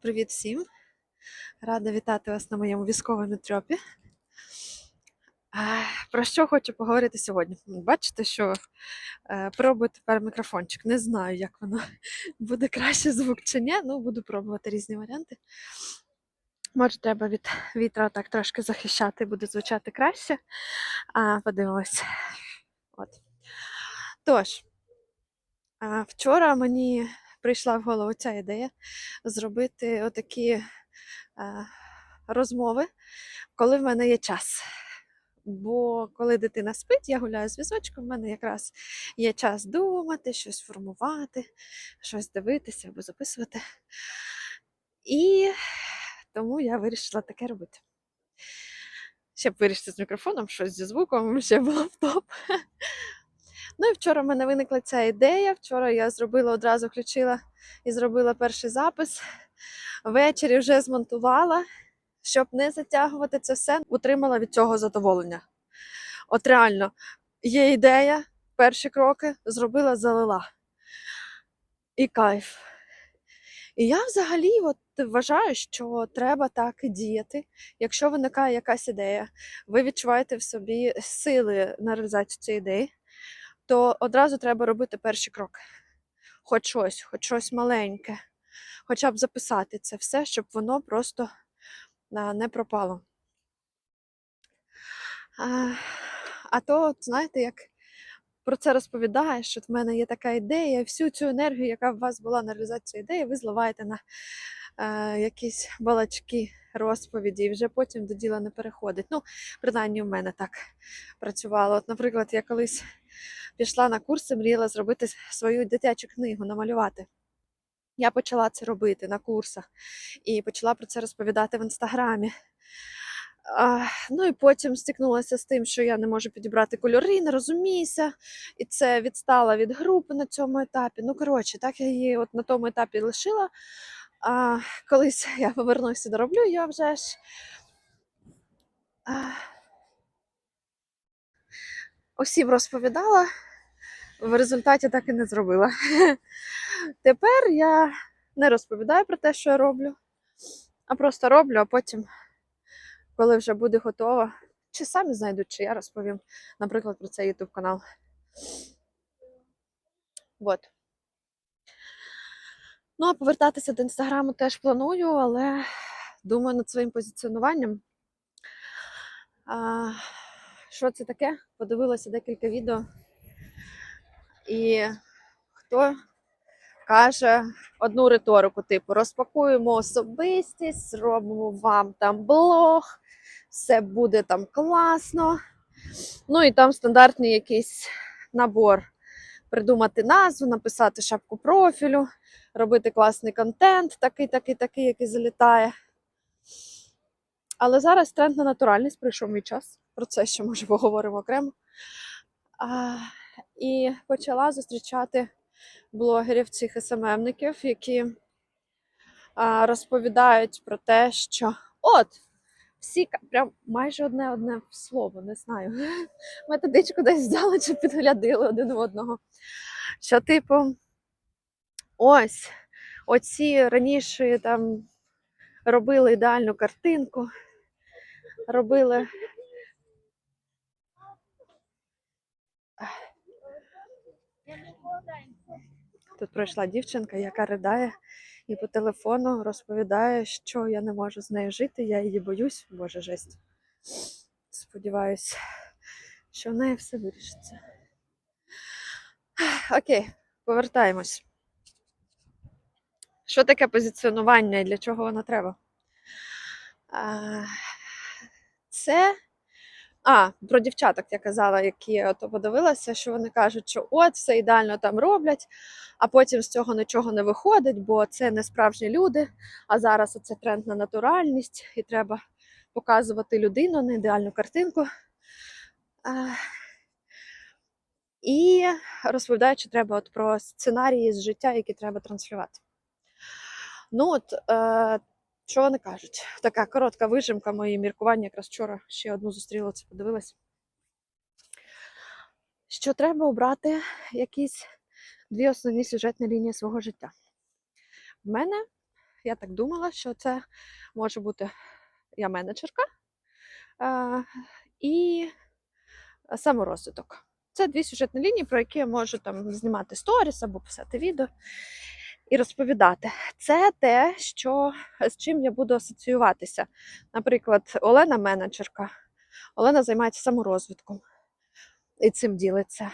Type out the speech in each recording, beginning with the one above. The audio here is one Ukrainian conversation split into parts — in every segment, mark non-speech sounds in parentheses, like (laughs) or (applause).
Привіт всім! Рада вітати вас на моєму військовому трьопі. Про що хочу поговорити сьогодні? Бачите, що е, пробую тепер мікрофончик. Не знаю, як воно (laughs) буде краще звук чи ні. Ну, буду пробувати різні варіанти. Може, треба від вітра так трошки захищати, буде звучати краще. А, подивимось. От. Тож, вчора мені прийшла в голову ця ідея зробити отакі е, розмови, коли в мене є час. Бо коли дитина спить, я гуляю з візочком, в мене якраз є час думати, щось формувати, щось дивитися або записувати. І тому я вирішила таке робити. Ще б вирішити з мікрофоном, щось зі звуком, (laughs) ще було б топ. Ну і вчора в мене виникла ця ідея. Вчора я зробила одразу включила і зробила перший запис. Ввечері вже змонтувала, щоб не затягувати це все, отримала від цього задоволення. От реально, є ідея, перші кроки зробила, залила. І кайф. І я взагалі от вважаю, що треба так і діяти. Якщо виникає якась ідея, ви відчуваєте в собі сили на реалізацію цієї ідеї, то одразу треба робити перші кроки. Хоч щось, хоч щось маленьке, хоча б записати це все, щоб воно просто не пропало. А, а то, знаєте, як про це розповідаєш, що в мене є така ідея, всю цю енергію, яка в вас була на реалізацію ідеї, ви зливаєте на е, якісь балачки, розповіді, і вже потім до діла не переходить. Ну, принаймні, в мене так працювало. От, наприклад, я колись пішла на курси, мріяла зробити свою дитячу книгу, намалювати. Я почала це робити на курсах і почала про це розповідати в інстаграмі. Ну і потім стикнулася з тим, що я не можу підібрати кольори, не розуміюся, і це відстала від групи на цьому етапі. Ну, коротше, так я її от на тому етапі лишила. А, колись (laughs) я повернуся, дороблю, я вже ж. Усім розповідала, в результаті так і не зробила. (laughs) Тепер я не розповідаю про те, що я роблю, а просто роблю, а потім, коли вже буде готова, чи самі знайдуть, чи я розповім, наприклад, про цей YouTube канал. Вот. Ну, а повертатися до інстаграму теж планую, але думаю над своїм позиціонуванням. А, що це таке? Подивилася декілька відео. І хто каже одну риторику, типу, розпакуємо особистість, зробимо вам там блог, все буде там класно. Ну і там стандартний якийсь набор. Придумати назву, написати шапку профілю, робити класний контент, такий, такий, такий, який залітає. Але зараз тренд на натуральність прийшов мій час. Про це ще може поговоримо окремо. А, і почала зустрічати блогерів цих СММників, які а, розповідають про те, що от всі прям майже одне одне слово, не знаю. (laughs) Методичку десь взяли чи підглядили один у одного. Що, типу, ось оці раніше там робили ідеальну картинку, робили Тут пройшла дівчинка, яка ридає і по телефону розповідає, що я не можу з нею жити, я її боюсь, боже жесть. Сподіваюсь, що в неї все вирішиться. Окей, повертаємось. Що таке позиціонування і для чого воно треба? Це а, про дівчаток я казала, які я ото подивилася, що вони кажуть, що от все ідеально там роблять, а потім з цього нічого не виходить, бо це не справжні люди. А зараз це тренд на натуральність, і треба показувати людину, не ідеальну картинку. А, і розповідають, що треба от про сценарії з життя, які треба транслювати. Ну от, е, що вони кажуть? Така коротка вижимка мої міркування. Якраз вчора ще одну зустріла, це подивилась. Що треба обрати якісь дві основні сюжетні лінії свого життя. В мене я так думала, що це може бути я менеджерка е, і саморозвиток. Це дві сюжетні лінії, про які я можу там знімати сторіс або писати відео і розповідати. Це те, що, з чим я буду асоціюватися. Наприклад, Олена менеджерка, Олена займається саморозвитком і цим ділиться.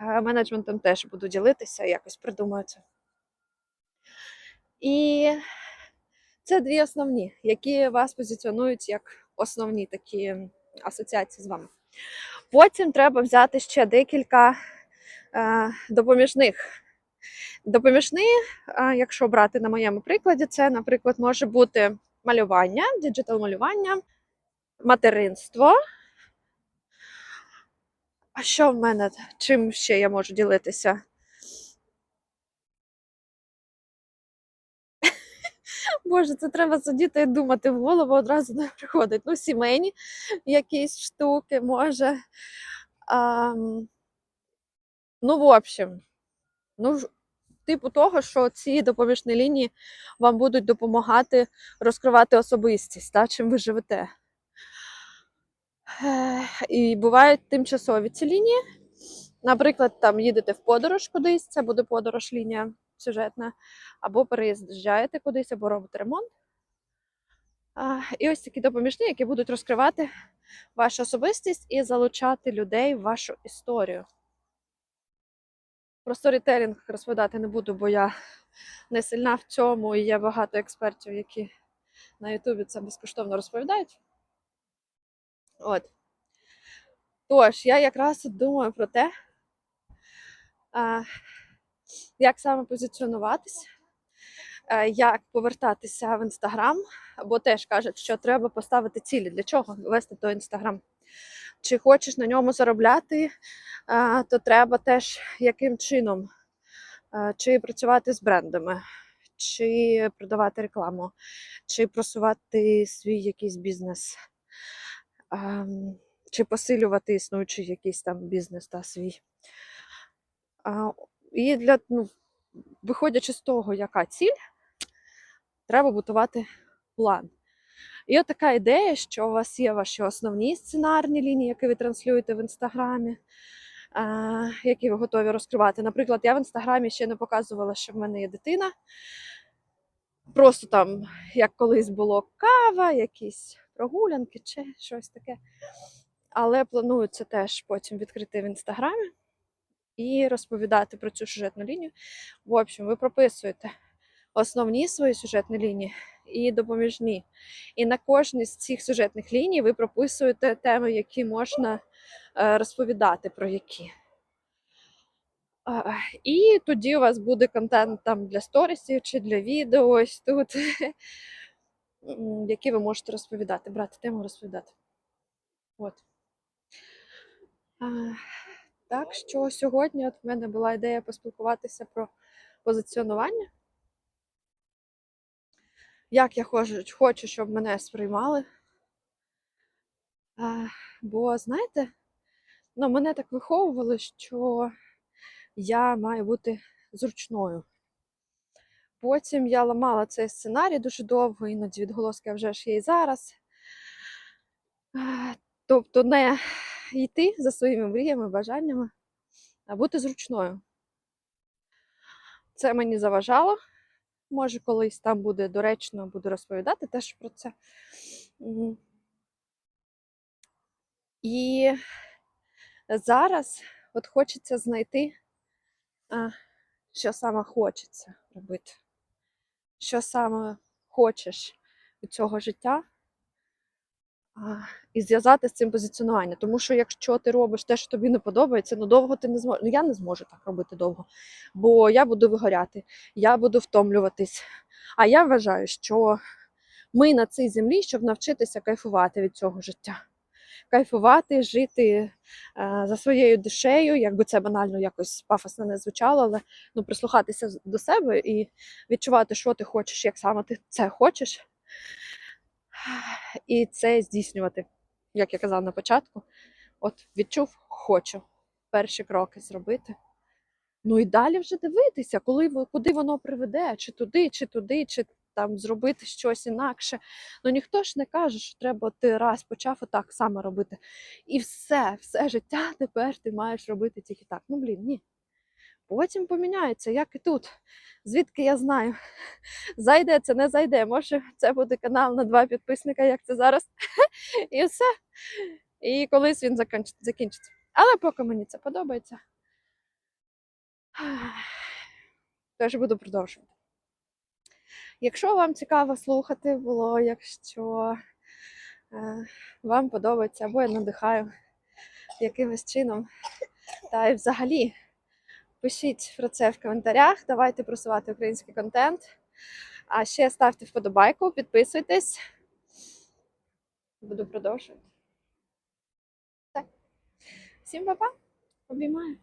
Е, Менеджментом теж буду ділитися, якось придумаю це. І це дві основні, які вас позиціонують як основні такі асоціації з вами. Потім треба взяти ще декілька е, допоміжних. Допоміжні, е, якщо брати на моєму прикладі, це, наприклад, може бути малювання, діджитал малювання, материнство. А що в мене? Чим ще я можу ділитися? (laughs) Боже, це треба сидіти і думати в голову одразу не приходить. Ну, сімейні якісь штуки, може. А, ну, в общем, ну, типу того, що ці допоміжні лінії вам будуть допомагати розкривати особистість, та, чим ви живете. І бувають тимчасові ці лінії. Наприклад, там їдете в подорож кудись, це буде подорож лінія сюжетна, або переїжджаєте кудись, або робите ремонт. І ось такі допоміжні, які будуть розкривати вашу особистість і залучати людей в вашу історію. Про сторітелінг розповідати не буду, бо я не сильна в цьому, і є багато експертів, які на Ютубі це безкоштовно розповідають. От. Тож, я якраз думаю про те, як саме позиціонуватися, е, як повертатися в інстаграм, бо теж кажуть, що треба поставити цілі. Для чого вести той інстаграм? Чи хочеш на ньому заробляти, то треба теж яким чином, чи працювати з брендами, чи продавати рекламу, чи просувати свій якийсь бізнес, чи посилювати існуючий якийсь там бізнес та свій. І для, ну, виходячи з того, яка ціль, треба будувати план. І от така ідея, що у вас є ваші основні сценарні лінії, які ви транслюєте в інстаграмі, які ви готові розкривати. Наприклад, я в інстаграмі ще не показувала, що в мене є дитина. Просто там, як колись було кава, якісь прогулянки чи щось таке. Але планую це теж потім відкрити в інстаграмі і розповідати про цю сюжетну лінію. В общем, ви прописуєте основні свої сюжетні лінії і допоміжні. І на кожній з цих сюжетних ліній ви прописуєте теми, які можна е, розповідати про які. І тоді у вас буде контент там для сторісів чи для відео, ось тут, (laughs) які ви можете розповідати, брати тему розповідати. От. Так що сьогодні от в мене була ідея поспілкуватися про позиціонування. Як я хочу, щоб мене сприймали. Бо, знаєте, ну, мене так виховували, що я маю бути зручною. Потім я ламала цей сценарій дуже довго, іноді відголоски вже ж є і зараз. Тобто не йти за своїми мріями, бажаннями, а бути зручною. Це мені заважало. Може, колись там буде доречно, буду розповідати теж про це. І зараз от хочеться знайти, що саме хочеться робити, що саме хочеш від цього життя, і зв'язати з цим позиціонування. Тому що якщо ти робиш те, що тобі не подобається, ну довго ти не зможеш. Ну я не зможу так робити довго, бо я буду вигоряти, я буду втомлюватись. А я вважаю, що ми на цій землі, щоб навчитися кайфувати від цього життя. Кайфувати, жити е, за своєю душею, якби це банально якось пафосно не звучало, але ну, прислухатися до себе і відчувати, що ти хочеш, як саме ти це хочеш, і це здійснювати, як я казала на початку. От відчув, хочу перші кроки зробити. Ну і далі вже дивитися, коли куди воно приведе, чи туди, чи туди, чи там зробити щось інакше. Ну ніхто ж не каже, що треба ти раз почав отак само робити. І все, все життя тепер ти маєш робити тільки так. Ну блін, ні. Потім поміняється, як і тут. Звідки я знаю, (laughs) зайде це, не зайде. Може, це буде канал на два підписника, як це зараз. (laughs) І все. І колись він закінчиться. Але поки мені це подобається. (sighs) Теж буду продовжувати. Якщо вам цікаво слухати було, якщо е, вам подобається, або я надихаю якимось чином, та й взагалі пишіть про це в коментарях, давайте просувати український контент. А ще ставте вподобайку, підписуйтесь. Буду продовжувати. Так. Всім па-па, обіймаю.